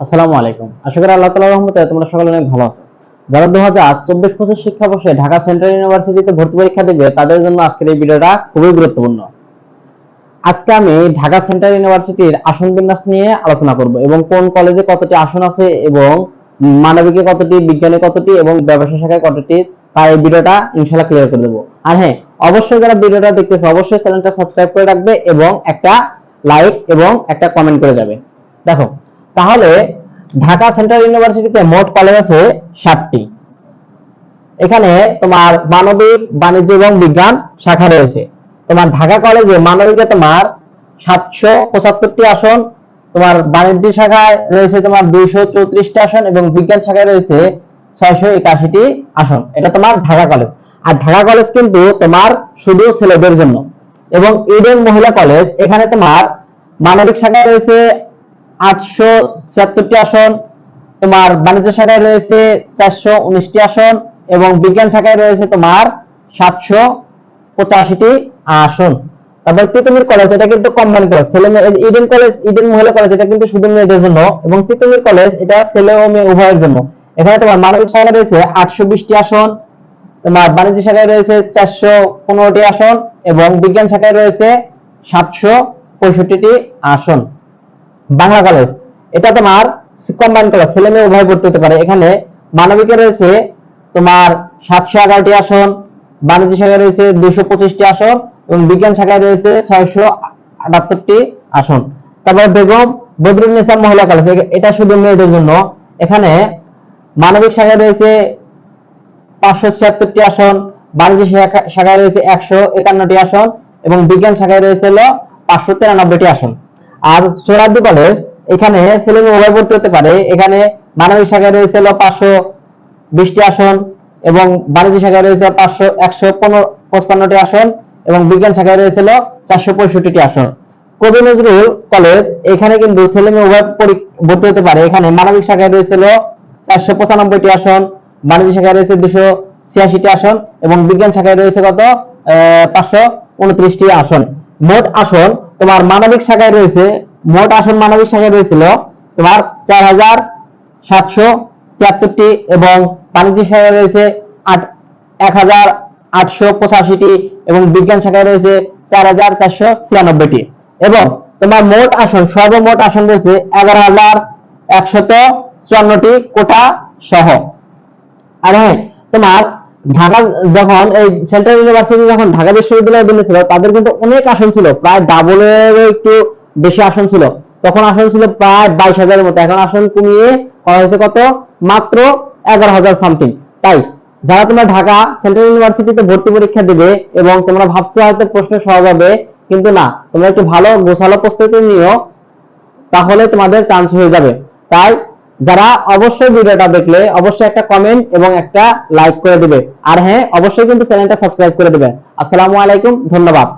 আসসালামু আলাইকুম। আশা করি আল্লাহ তাআলার রহমতে তোমরা সকলে অনেক ভালো আছো। যারা দু হাজার চব্বিশ পঁচিশ শিক্ষাবর্ষে ঢাকা সেন্ট্রাল ইউনিভার্সিটিতে ভর্তি পরীক্ষা দেবে, তাদের জন্য আজকের এই ভিডিওটা খুবই গুরুত্বপূর্ণ। আজকে আমি ঢাকা সেন্ট্রাল ইউনিভার্সিটির আসন বিন্যাস নিয়ে আলোচনা করব এবং কোন কলেজে কতটি আসন আছে এবং মানবিকে কতটি, বিজ্ঞানে কতটি এবং ব্যবসা শাখায় কতটি তাই এই ভিডিওটা ইনশাআল্লাহ ক্লিয়ার করে দেবো। আর হ্যাঁ অবশ্যই যারা ভিডিওটা দেখতেছে, অবশ্যই চ্যানেলটা সাবস্ক্রাইব করে রাখবে এবং একটা লাইক এবং একটা কমেন্ট করে যাবে। দেখো তাহলে ঢাকা সেন্ট্রাল ইউনিভার্সিটিতে মোট কলেজ আছে সাতটি। এখানে তোমার মানবিক, বাণিজ্য এবং বিজ্ঞান শাখা রয়েছে। তোমার ঢাকা কলেজে মানবিকে তোমার সাতশো পঁচাত্তরটি আসন, তোমার বাণিজ্য শাখায় রয়েছে তোমার দুইশো চৌত্রিশটি আসন এবং বিজ্ঞান শাখায় রয়েছে ছয়শো একাশিটি আসন। এটা তোমার ঢাকা কলেজ আর ঢাকা কলেজ কিন্তু তোমার শুধু ছেলেদের জন্য। এবং ইডেন মহিলা কলেজ এখানে তোমার মানবিক শাখায় রয়েছে আটশো ছিয়াত্তরটি আসন, তোমার বাণিজ্য শাখায় রয়েছে চারশো উনিশটি আসন এবং বিজ্ঞান শাখায় রয়েছে তোমার সাতশো পঁচাশিটি আসন। তারপর তিতুমির কলেজ এটা কিন্তু কম্বাইন কলেজ ছেলে ইডেন কলেজ ইডেন মহিলা কলেজ এটা কিন্তু শুধু মেয়েদের জন্য এবং তিতুমির কলেজ এটা ছেলে ও মেয়ে উভয়ের জন্য। এখানে তোমার মানবিক শাখায় রয়েছে আটশো বিশটি আসন, তোমার বাণিজ্য শাখায় রয়েছে চারশো পনেরোটি আসন এবং বিজ্ঞান শাখায় রয়েছে সাতশো পঁয়ষট্টিটি আসন। বাংলা কলেজ এটা তোমার কম্বাইন কলেজ ছেলে মেয়ে উভয় ভর্তি হতে পারে। এখানে মানবিকে রয়েছে তোমার সাতশো এগারোটি আসন, বাণিজ্য শাখায় রয়েছে দুশো পঁচিশটি আসন এবং বিজ্ঞান শাখায় রয়েছে ছয়শো আটাত্তরটি আসন। তারপরে বেগম বদরুন্নেসা মহিলা কলেজ এটা শুধু মেয়েদের জন্য। এখানে মানবিক শাখায় রয়েছে পাঁচশো ছিয়াত্তরটি আসন, বাণিজ্য শাখা- শাখায় রয়েছে একশো একান্নটি আসন এবং বিজ্ঞান শাখায় রয়েছে হলো পাঁচশো তিরানব্বইটি আসন। আর সোহরাদ্দি কলেজ এখানে ছেলে মেয়ে উভয় ভর্তি হতে পারে। এখানে মানবিক শাখায় রয়েছে হলো পাঁচশো বিশটি আসন এবং বাণিজ্য শাখায় রয়েছে পাঁচশো একশো পনেরো পঁচপান্নটি আসন এবং বিজ্ঞান শাখায় রয়েছে হলো চারশো পঁয়ষট্টিটি আসন। কবি নজরুল কলেজ এখানে কিন্তু ছেলে মেয়ে উভয় ভর্তি হতে পারে। এখানে মানবিক শাখায় রয়েছে হলো চারশো পঁচানব্বইটি আসন, বাণিজ্য শাখায় রয়েছে দুশো ছিয়াশিটি আসন এবং বিজ্ঞান শাখায় রয়েছে কত? পাঁচশো উনত্রিশটি আসন। মোট আসন তোমার মানবিক শাখায় রয়েছে মোট আসন মানবিক শাখায় রয়েছিল তোমার চার হাজার সাতশো তিয়াত্তরটি এবং বাণিজ্য শাখায় রয়েছে আট, এক হাজার আটশো পঁচাশিটি এবং বিজ্ঞান শাখায় রয়েছে চার হাজার চারশো ছিয়ানব্বইটি। এবং তোমার মোট আসন, সর্বমোট আসন রয়েছে এগারো হাজার একশত চুয়ান্নটি কোটা সহ। আর হ্যাঁ তোমার ঢাকা যখন এই সেন্ট্রাল ইউনিভার্সিটি যখন ঢাকা বিশ্ববিদ্যালয়ে দিয়েছিল তাদের কিন্তু অনেক আসন ছিল, প্রায় ডাবলেরও একটু বেশি আসন ছিল। তখন আসন ছিল প্রায় বাইশ হাজারের মতো। এখন আসন কমিয়ে করা হয়েছে কত? মাত্র এগারো হাজার সামথিং তাই, যারা তোমরা ঢাকা সেন্ট্রাল ইউনিভার্সিটিতে ভর্তি পরীক্ষা দিবে এবং তোমরা ভাবছ হয়তো প্রশ্ন সহজ হবে, কিন্তু না। তোমরা একটু ভালো, গোছালো প্রস্তুতি নিও, তাহলে তোমাদের চান্স হয়ে যাবে। তাই, যারা অবশ্যই ভিডিওটা দেখলে অবশ্যই একটা কমেন্ট এবং একটা লাইক করে দিবে। আর হ্যাঁ অবশ্যই কিন্তু চ্যানেলটা সাবস্ক্রাইব করে দিবে। আসসালামু আলাইকুম, ধন্যবাদ।